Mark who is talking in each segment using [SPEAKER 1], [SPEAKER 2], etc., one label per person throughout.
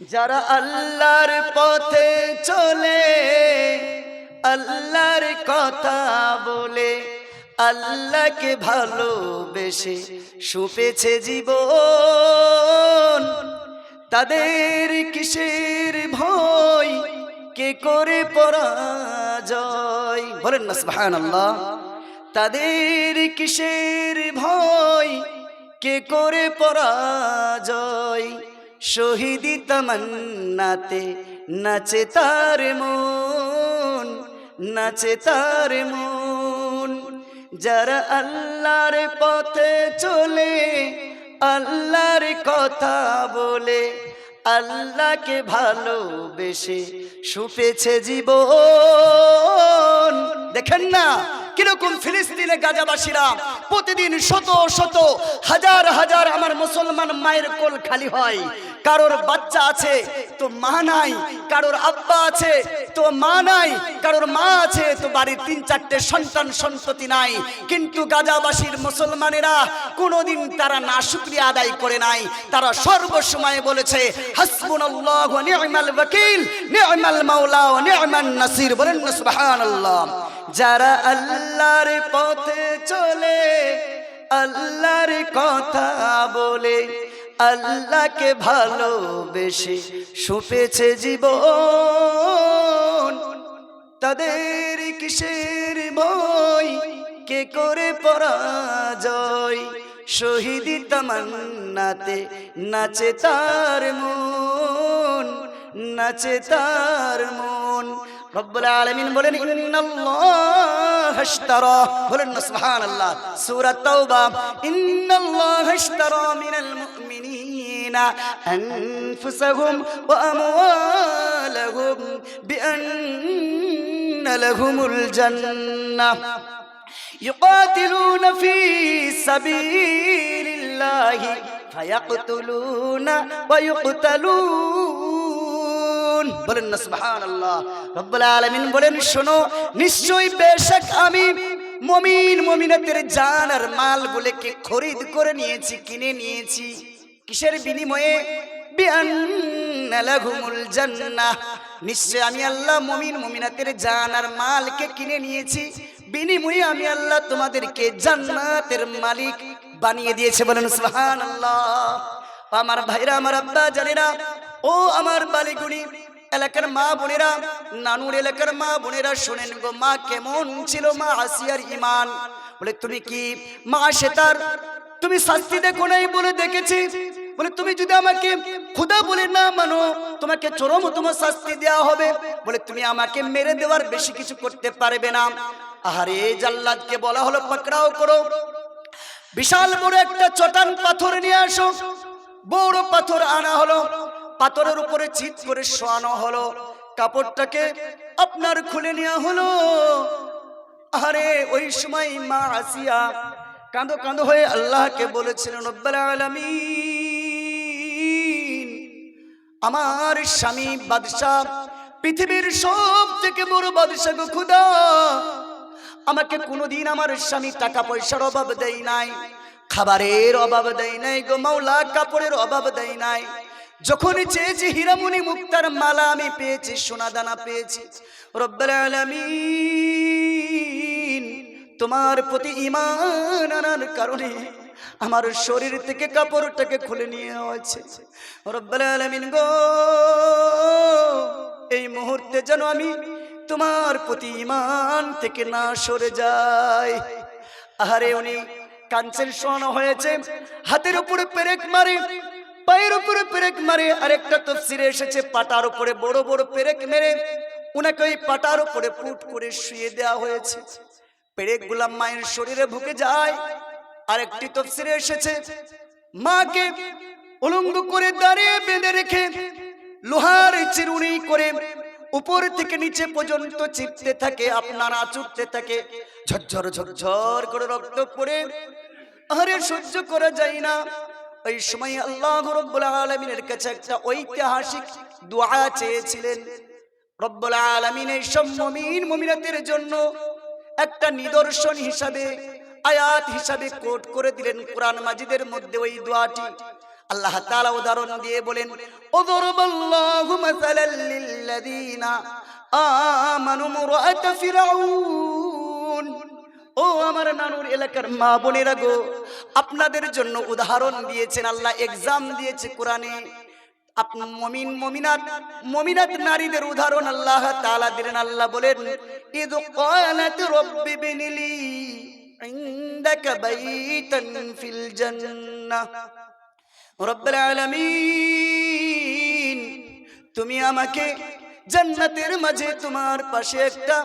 [SPEAKER 1] যারা আল্লাহর পথে চলে, আল্লাহর কথা বলে, আল্লাহকে ভালোবেসে সুপেছে জীবন। তাদের কিসের ভয়? কে করে পরাজয়? বলেন না, সুবহানাল্লাহ। তাদের কিসের ভয়? কে করে পরাজয়? শহীদি তামান্নাতে নাচে তার মন, নাচে তার মন। যারা আল্লাহর পথে চলে, আল্লাহর কথা বলে, আল্লাহকে ভালোবেসে সুপেছে জীবন। দেখেন না কীরকম ফিলিস্তিনে গাজাবাসীরা প্রতিদিন শত শত, হাজার হাজার আমার মুসলমান মায়ের কোল খালি হয়। কারোর বাচ্চা আছে, তো মা নাই, কারোর আব্বা আছে, তো মা নাই, কারোর মা আছে, তো বাড়ির তিন চারটে সন্তান, সন্ততি নাই। কিন্তু গাজাবাসীর মুসলমানেরা কোনোদিন তারা না শুক্রিয়া আদায় করে নাই। তারা সর্বসময় বলেছে, হাসবুনাল্লাহু ওয়া নি'মাল নাসির। বলেন যারা আল্লাহর পথে চলে, আল্লাহর কথা বলে আল্লাহকে ভালোবেসে সুপেছে জীবন। তাদের কিসের বই কে করে পরাজয়? শহীদি তামান্নাতে নাচে তার মন, নাচে তার মন। রব্বুল আলামিন বলেন ইন্নাল্লাহ ইশতারা বলেন না সুবহানাল্লাহ সূরা তাওবা ইন্নাল্লাহ ইশতারা মিনাল মুমিনিনা আনফুসাহুম ওয়া আমওয়ালাহুম বিআন্না লাহুমুল জান্নাহ يقاتلون في سبيل الله فيقتلون ويقتلون বলেন না, সুবহানাল্লাহ। রব্বুল আলামিন বলেন, শোনো, নিশ্চয়ই বেশক আমি মমিন, মমিনাতের জান আর মালগুলোকে খরিদ করে নিয়েছি, কিনে নিয়েছি। কিসের বিনিময়ে? নিশ্চয় আমি আল্লাহ মমিন, মমিনাতের জান আর মালকে কিনে নিয়েছি। বিনিময়ে আমি আল্লাহ তোমাদেরকে জান্নাতের মালিক বানিয়ে দিয়েছে, বলেন সুবহানাল্লাহ। আমার ভাইরা, আমার আব্বা, জানেরা, ও আমার বালিগুড়ি এলাকার মা বোনেরা, নানুর এলাকার মা বোনেরা শোনেন গো, মা কেমন ছিল, মা আসিয়ার ইমান বলে, তুমি কি মা সেতার? তুমি শাস্তি দেখো নাই বলে দেখেছি। বলে, তুমি যদি আমাকে খুদা বলে না মানো, তোমাকে চরমতম শাস্তি দেওয়া হবে। বলে, তুমি আমাকে মেরে দেওয়ার বেশি কিছু করতে পারবে না। আহারে, জাল্লাদকে বলা হলো, পাকড়াও করো। বিশাল বড় একটা চটান পাথর নিয়ে আসো। বড় পাথর আনা হলো। পাথরের উপরে চিত করে শোয়ানো হলো। কাপড়টাকে আপনার খুলে নেওয়া হলো। আরে ওই সময় মা আসিয়া কাঁদো কাঁদো হয়ে আল্লাহকে বলেছিলেন আমার স্বামী বাদশাহ, পৃথিবীর সব থেকে বড় বাদশাহ খুদা। আমাকে কোনোদিন আমার স্বামী টাকা পয়সার অভাব দেয় নাই, খাবারের অভাব দেয় নাই গো মাওলা কাপড়ের অভাব দেয় নাই। যখনই চেয়েছি হীরামণি মুক্তার মালা আমি পেয়েছি সোনা দানা পেয়েছি। রব্বাল আলামিন, তোমার প্রতি ইমান আনার কারণে আমার শরীর থেকে কাপড়টাকে খুলে নিয়ে হয়েছে রব্বাল আলামিন গো, এই মুহূর্তে যেন আমি তোমার প্রতি ইমান থেকে না সরে যাই। আহারে, উনি কাঞ্চের শোয়ানো হয়েছে, হাতের উপরে পেরেক মারে পায়ের উপরে পেরেক মারে, আরেকটা তফসিরে এসেছে, পাটার উপরে বড় বড় পেরেক মেরে। উনাকে ওই পাটার উপরে ফুট করে শুয়ে দেওয়া হয়েছে। পেরেক গুলাম মায়ের শরীরে ঢুকে যায়। আরেকটি তফসিরে এসেছে, মাকে উলঙ্গ করে দাঁড়িয়ে বেঁধে রেখে লোহার চিরুনি করে উপর থেকে নিচে পর্যন্ত চিপতে থাকে, আপনারা চুটতে থাকে। ঝরঝর ঝরঝর করে রক্ত পড়ে। আরে সহ্য করা যায় না। ওই সময় আল্লাহ রব্বুল আলমিনের কাছে একটা ঐতিহাসিক দোয়া চেয়েছিলেন। রব্বুল আলমিন এই সব মমিন, মমিনাতের জন্য একটা নিদর্শন হিসাবে, আয়াত হিসাবে কোট করে দিলেন কোরআন মাজিদের মধ্যে ওই দোয়াটি। আল্লাহ তাআলা উদাহরণ দিয়ে বলেন ওদরবাল্লাহু মাসালাল লিল্লাযীনা আমানু মুরাআত ফিরাউন। ও আমার নানুর এলাকার মা বোনেরা গো, আপনাদের জন্য উদাহরণ দিয়েছেন, আল্লাহ এক্সাম দিয়েছে কোরআনে। মমিন, মমিনাত মমিনাত নারীদের উদাহরণ আল্লাহ দিলেন, আল্লাহ বলেন রব্বি বিনিলি তুমি আমাকে জান্নাতের মাঝে তোমার পাশে একটা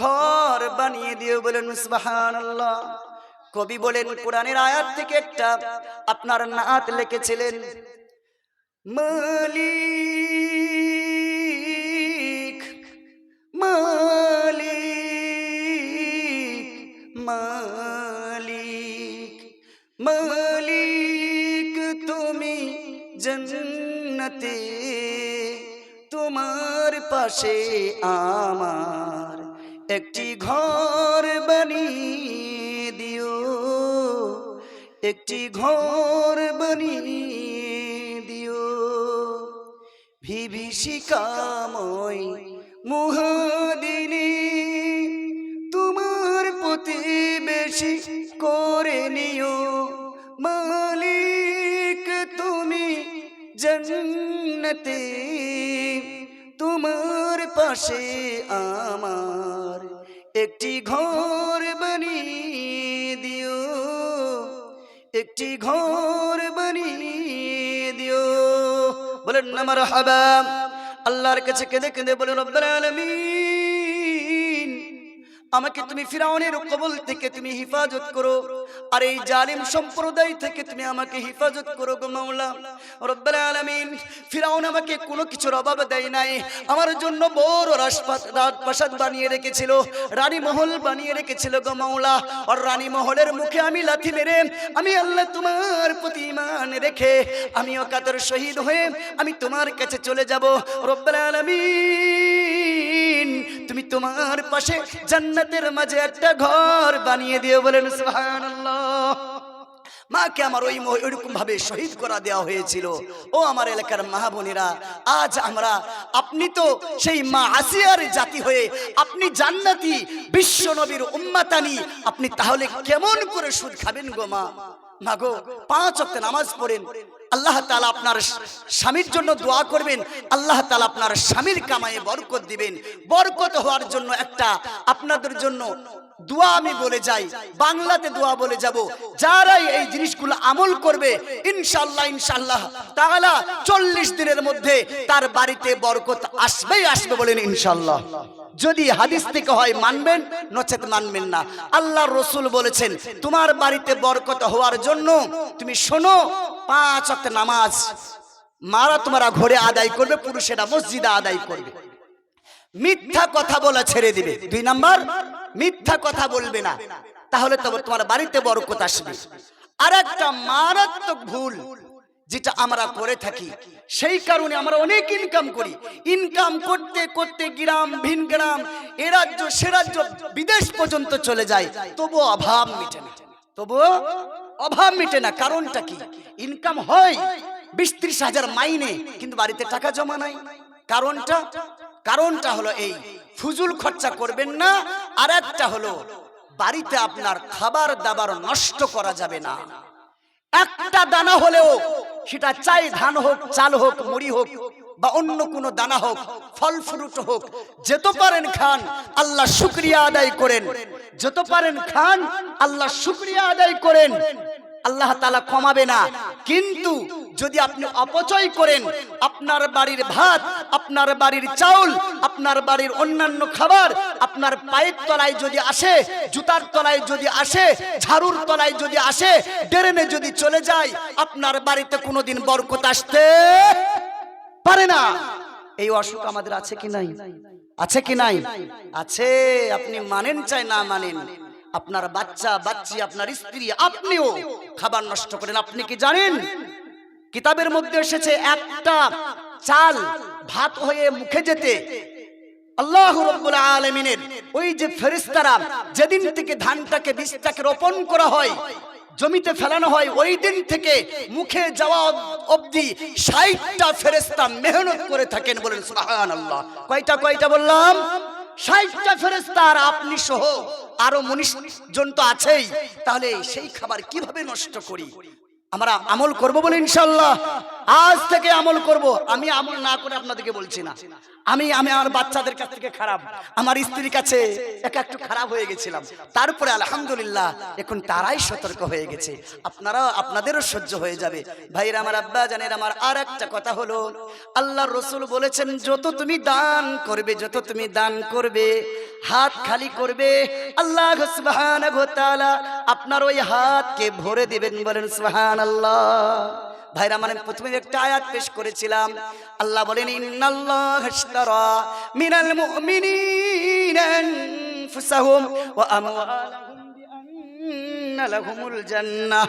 [SPEAKER 1] ঘর বানিয়ে দিও বলেন, সুবহানাল্লাহ। কবি বলেন, কোরআনের আয়াত থেকে একটা আপনার নাত লিখেছিলেন, মালিক মালিক মালিক মালিক তুমি জন্নতে, তোমার পাশে আমার একটি ঘর বানিয়ে দিও। একটি ঘর বানিয়ে দিও। ভিভীষিকাময় মুহাদিনী, তোমার প্রতিবেশী করে নিও। মালিক, তুমি জন্নতে, তোমার পাশে আমার একটি ঘর বানিয়ে দিও। একটি ঘর বানিয়ে দিও। বলেন আমার হাবা আল্লাহর কাছে কেঁদে কেঁদে বলেন, রব্বাল আলামিন। আমাকে তুমি ফিরাউনের কবল থেকে তুমি হিফাজত করো। আর এই জালিম সম্প্রদায় থেকে তুমি আমাকে হিফাজত করো গো মাওলা। রব্বাল আলামিন, ফিরাউন আমাকে কোনো কিছুর অভাব দেয় নাই। আমার জন্য বড় রাজপ্রাসাদ বানিয়ে রেখেছিল, রানী মহল বানিয়ে রেখেছিল গো মাওলা। আর রানী মহলের মুখে আমি লাথি মেরে, আমি আল্লাহ তোমার প্রতি ইমান রেখে, আমি অকাতর শহীদ হয়ে আমি তোমার কাছে চলে যাব। রব্বাল আলামিন। তুমি তোমার পাশে জান্নাতের মাঝে একটা ঘর বানিয়ে দিও বলেন মাকে আমার ওই ওইরকম ভাবে শহীদ করা দেওয়া হয়েছিল। ও আমার এলাকার মা বোনেরা, আজ আমরা, আপনি তো সেই মা আসিয়ার জাতি হয়ে, আপনি জান্নাতি বিশ্ব নবীর উম্মাতানি, আপনি তাহলে কেমন করে সুদ খাবেন গো মা? মাগো পাঁচ অক্ট নামাজ পড়েন। আল্লাহ তাআলা আপনার স্বামীর জন্য দোয়া করবেন, আল্লাহ তাআলা আপনার স্বামীর কামায়ে বরকত দিবেন। বরকত হওয়ার জন্য একটা আপনাদের জন্য দোয়া আমি বলে যাই, বাংলাতে দোয়া বলে যাব। যারাই এই জিনিসগুলো আমল করবে ইনশাল্লাহ ইনশাল্লাহ তাআলা চল্লিশ দিনের মধ্যে তার বাড়িতে বরকত আসবেই আসবে বলেন ইনশাল্লাহ যদি হাদিস থেকে হয় মানবেন, নচেত মানবেন না। আল্লাহ রসুল বলেছেন, তোমার বাড়িতে বরকত হওয়ার জন্য তুমি শোনো পাঁচ অক্ট নামাজ। মারা তোমারা ঘরে আদায় করবে, পুরুষেরা মসজিদে আদায় করবে। মিথ্যা কথা বলা ছেড়ে দিবে। দুই নাম্বার, মিথ্যা কথা বলবে না। তাহলে তোমার বাড়িতে বরকত আসবে। আর একটা মারাত্মক ভুল যেটা আমরা করে থাকি, সেই কারণে আমরা অনেক ইনকাম করি। ইনকাম করতে করতে গ্রাম, ভিন গ্রাম, এ রাজ্য, সে রাজ্য, বিদেশ পর্যন্ত চলে যায়। তবু অভাব মিটে না। তবুও অভাব মিটে না, কারণটা কি? ইনকাম হয় বিশ ত্রিশ হাজার মাইনে, কিন্তু বাড়িতে টাকা জমা নাই। কারণটা? কারণটা হলো এই, ফুজুল খরচা করবেন না, আর একটা হলো বাড়িতে আপনার খাবার দাবার নষ্ট করা যাবে না। একটা দানা হলেও সেটা চাই ধান হোক, চাল হোক, মুড়ি হোক বা অন্য কোনো দানা হোক, ফল ফ্রুট হোক, যেত পারেন খান, আল্লাহ শুক্রিয়া আদায় করেন। যত পারেন খান, আল্লাহ শুক্রিয়া আদায় করেন। আল্লাহ তালা কমাবে না। কিন্তু যদি আপনি অপচয় করেন, আপনার বাড়ির ভাত, আপনার বাড়ির চাউল, আপনার বাড়ির অন্যান্য খাবার, আপনার পায়ের তলায় যদি আসে, জুতার তলায় যদি আসে, ঝাড়ুর তলায় যদি আসে, ড্রেনে যদি চলে যায়, আপনার বাড়িতে কোনোদিন বরকত আসতে পারে না। এই অসুখ আমাদের আছে কি নাই? আছে কি নাই? আছে, আপনি মানেন চাই না মানেন। আপনার বাচ্চা, বাচ্চি, আপনার স্ত্রী, আপনিও খাবার নষ্ট করেন। আপনি কি জানেন? কিতাবের মধ্যে এসেছে একটা চাল ভাত হয়ে মুখে যেতে। আল্লাহ আলমিনের ওই যে ফেরিস্তারা যেদিন থেকে ধানটাকে বীজটাকে রোপণ করা হয় জমিতে ফেলানো হয়, ওই দিন থেকে মুখে যাওয়া অবধি ষাটটা ফেরেস্তা মেহনত করে থাকেন বলেন সুলাহান আল্লাহ কয়টা কয়টা বললাম? ষাটটা ফেরেস্তা আর আপনি সহ আরও মনীষ জন তো আছেই। তাহলে সেই খাবার কীভাবে নষ্ট করি? আমরা আমল করব বলে ইনশাল্লাহ আজ থেকে আমল করব। আমি আমল না করে আপনাদেরকে বলছি না। আমি আমি আমার বাচ্চাদের কাছ থেকে খারাপ। আমার স্ত্রীর কাছে একা একটু খারাপ হয়ে গেছিলাম। তারপরে আলহামদুলিল্লাহ, এখন তারাই সতর্ক হয়ে গেছে। আপনারা, আপনাদেরও সহ্য হয়ে যাবে। ভাইরা, আমার আব্বা জানের, আমার আর একটা কথা হলো, আল্লাহর রসুল বলেছেন, যত তুমি দান করবে, যত তুমি দান করবে, হাত খালি করবে, আল্লাহ আপনার ওই হাতকে ভরে দিবেন বলেন সুবহানাল্লাহ। ভাইরা মানে প্রথমে একটা আয়াত পেশ করেছিলাম। আল্লাহ বলেন, ইন্নাল্লাহ মিনাল মুমিনিনা আনফুসাহুম ওয়া আমওয়ালাহুম বিআন্না লাহুমুল জান্নাহ।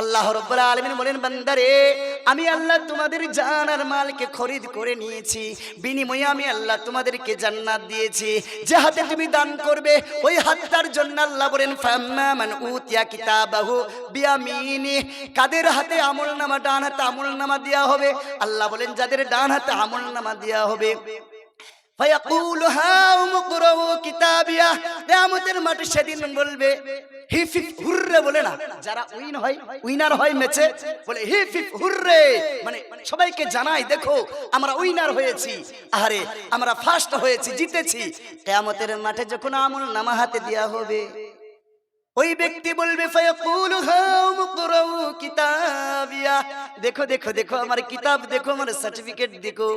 [SPEAKER 1] আল্লাহ রব্বুল আলামিন বলেন, বান্দারে, আমি আল্লাহ তোমাদের জান আর মালকে খরিদ করে নিয়েছি। বিনিময়ে আমি আল্লাহ তোমাদেরকে জান্নাত দিয়েছি। যে হাতে তুমি দান করবে, ওই হাতটার জন্য আল্লাহ বলেন, ফাম্মা মান উতিয়া কিতাবাহু বিয়ামিনি। কাদের হাতে আমল নামা ডান হাতে আমল নামা দেওয়া হবে? আল্লাহ বলেন, যাদের ডান হাতে আমল নামা দেওয়া হবে। ফায়াকুলু হাউম কুরাউ কিতাবিয়া। কিয়ামতের মাঠে সেদিন বলবে হিফ হিফ হুররে বলে না, যারা উইন হয়, উইনার হয় ম্যাচে, বলে হিফ হিফ হুররে। মানে সবাইকে জানাই, দেখো, আমরা উইনার হয়েছি। আরে আমরা ফার্স্ট হয়েছি, জিতেছি। কিয়ামতের মাঠে যখন আমল নামা হাতে দেয়া হবে, ওই ব্যক্তি বলবে, ফায়াকুলু হাউম কুরাউ কিতাবিয়া দেখো দেখো দেখো আমার কিতাব দেখো আমার সার্টিফিকেট দেখো।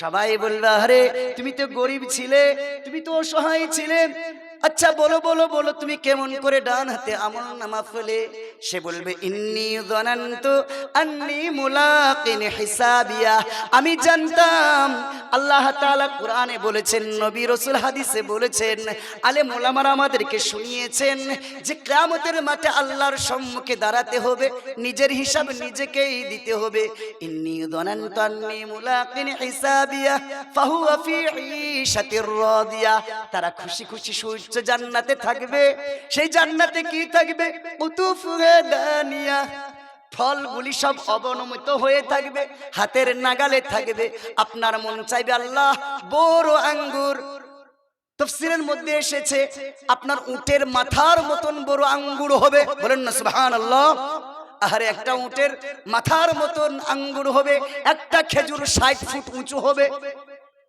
[SPEAKER 1] সবাই বলল আরে তুমি তো গরিব ছিলে তুমি তো অসহায় ছিলে। আচ্ছা বলো বলো বলো তুমি কেমন করে ডান হাতে আমল নামা ফেলে? সে বলবে, ইন্নি জানান্তু আন্নি মুলাকিন হিসাবিয়া। আমি জানতাম, আল্লাহ তাআলা কোরআনে বলেছেন, নবী রাসূল হাদিসে বলেছেন, আলে মোলামারা আমাদেরকে শুনিয়েছেন যে কিয়ামতের মাঠে আল্লাহর সম্মুখে দাঁড়াতে হবে, নিজের হিসাব নিজেকেই দিতে হবে। ইন্নি জানান্তু আন্নি মুলাকিন হিসাবিয়া, ফাহুয়া ফি ঈশাতির রাদিয়া। তারা খুশি খুশি সূর্য জান্নাতে থাকবে। সেই জান্নাতে কি থাকবে? কুতুফুহা দানিয়া। ফলগুলি সব অবনমিত হয়ে থাকবে, হাতের নাগালে থাকবে। আপনার মন চাইবে আল্লাহ বড় আঙ্গুর। তফসিরের মধ্যে এসেছে, আপনার উটের মাথার মতন বড় আঙ্গুর হবে। বলেন না সুবহান আল্লাহ আরে একটা উটের মাথার মতন আঙ্গুর হবে, একটা খেজুর ষাট ফুট উঁচু হবে।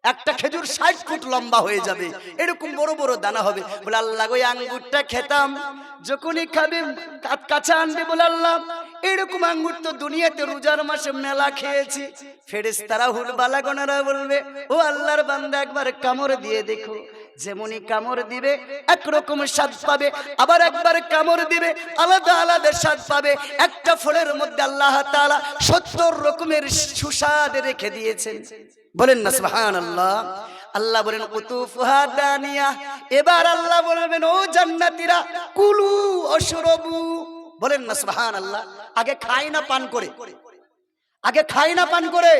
[SPEAKER 1] একটা খেজুর ষাট ফুট লম্বা হয়ে যাবে। এরকম বড় বড় দানা হবে। বলে আল্লাহ ওই আঙ্গুরটা খেতাম, যখনই খাবে কা- কাছে আনবে বলে আল্লাহ। এরকম আঙ্গুর তো দুনিয়াতে রোজার মাসে মেলা খেয়েছি। ফেরেস তারা হুল বালাগনারা বলবে, ও আল্লাহর বান্দা, একবার কামড় দিয়ে দেখো। যেমনই কামড় দিবে একরকম স্বাদ পাবে আবার একবার কামড় দিবে আলাদা আলাদা স্বাদ পাবে। একটা ফলের মধ্যে আল্লাহ তাআলা সত্তর রকমের সুস্বাদ রেখে দিয়েছেন। বলেন না সুবহান আল্লাহ আল্লাহ বলেন কুতুফুহা দানিয়া। এবার আল্লাহ বলবেন ও জান্নাতীরা কুলু অশরবু। বলেন না সুবহান আল্লাহ আগে খাই না পান করে। আগে খাই না পান করে।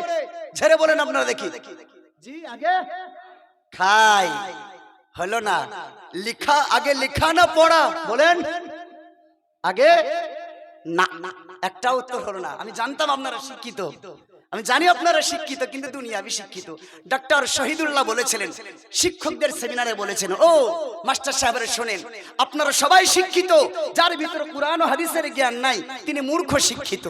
[SPEAKER 1] ছেড়ে বলেন আপনারা দেখি। জি আগে। খাই। হলো না। লিখা, আগে লিখা না, পড়া। বলেন। আগে না একটা উত্তর হলো না। আমি জানতাম আপনারা শিক্ষিত। আমি জানি আপনারা শিক্ষিত, কিন্তু দুনিয়া শিক্ষিত। ডাক্তার শহীদুল্লাহ বলেছিলেন, শিক্ষকদের সেমিনারে বলেছেন, ও, মাস্টার সাহেবের শোনেন, আপনারা সবাই শিক্ষিত। যার ভিতরে কোরআন ও হাদিসের জ্ঞান নাই, তিনি মূর্খ শিক্ষিত।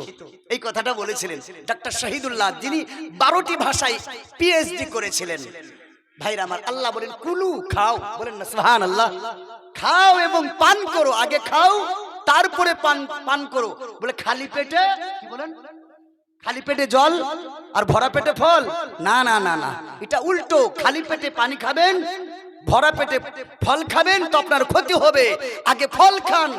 [SPEAKER 1] এই কথাটা বলেছিলেন ডাক্তার শহীদুল্লাহ, যিনি বারোটি ভাষায় পিএইচডি করেছিলেন। ভাইরা আমার আল্লাহ বলেন কুলু খাও। বলেন না সুবহান আল্লাহ খাও এবং পান করো আগে খাও তারপরে পান পান করো। বলে খালি পেটে কি বলেন? খালি পেটে জল আর ভরা পেটে ফল? না না না না। এটা উল্টো খালি পেটে পানি খাবেন ভরা পেটে ফল খাবেন তো আপনার ক্ষতি হবে। আগে ফল খান।